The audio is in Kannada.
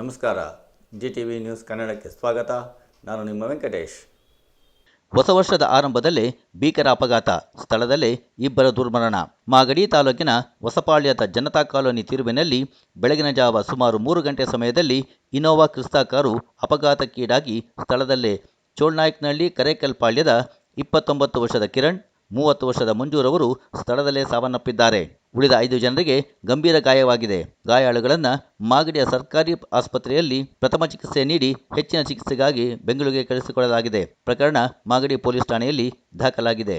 ನಮಸ್ಕಾರ. ಜಿ ಟಿ ವಿ ನ್ಯೂಸ್ ಕನ್ನಡಕ್ಕೆ ಸ್ವಾಗತ. ನಾನು ನಿಮ್ಮ ವೆಂಕಟೇಶ್. ಹೊಸ ವರ್ಷದ ಆರಂಭದಲ್ಲೇ ಭೀಕರ ಅಪಘಾತ ಸ್ಥಳದಲ್ಲೇ ಇಬ್ಬರ ದುರ್ಮರಣ. ಮಾಗಡಿ ತಾಲೂಕಿನ ಹೊಸಪಾಳ್ಯದ ಜನತಾ ಕಾಲೋನಿ ತಿರುವಿನಲ್ಲಿ ಬೆಳಗಿನ ಜಾವ ಸುಮಾರು ಮೂರು ಗಂಟೆ ಸಮಯದಲ್ಲಿ ಇನೋವಾ ಕ್ರಿಸ್ತಾ ಕಾರು ಅಪಘಾತಕ್ಕೀಡಾಗಿ ಸ್ಥಳದಲ್ಲೇ ಚೋಳ್ನಾಯ್ಕನಹಳ್ಳಿ ಕರೇಕಲ್ಪಾಳ್ಯದ ಇಪ್ಪತ್ತೊಂಬತ್ತು ವರ್ಷದ ಕಿರಣ್, ಮೂವತ್ತು ವರ್ಷದ ಮಂಜೂರವರು ಸ್ಥಳದಲ್ಲೇ ಸಾವನ್ನಪ್ಪಿದ್ದಾರೆ. ಉಳಿದ ಐದು ಜನರಿಗೆ ಗಂಭೀರ ಗಾಯವಾಗಿದೆ. ಗಾಯಾಳುಗಳನ್ನು ಮಾಗಡಿಯ ಸರ್ಕಾರಿ ಆಸ್ಪತ್ರೆಯಲ್ಲಿ ಪ್ರಥಮ ಚಿಕಿತ್ಸೆ ನೀಡಿ ಹೆಚ್ಚಿನ ಚಿಕಿತ್ಸೆಗಾಗಿ ಬೆಂಗಳೂರಿಗೆ ಕಳಿಸಿಕೊಡಲಾಗಿದೆ. ಪ್ರಕರಣ ಮಾಗಡಿ ಪೊಲೀಸ್ ಠಾಣೆಯಲ್ಲಿ ದಾಖಲಾಗಿದೆ.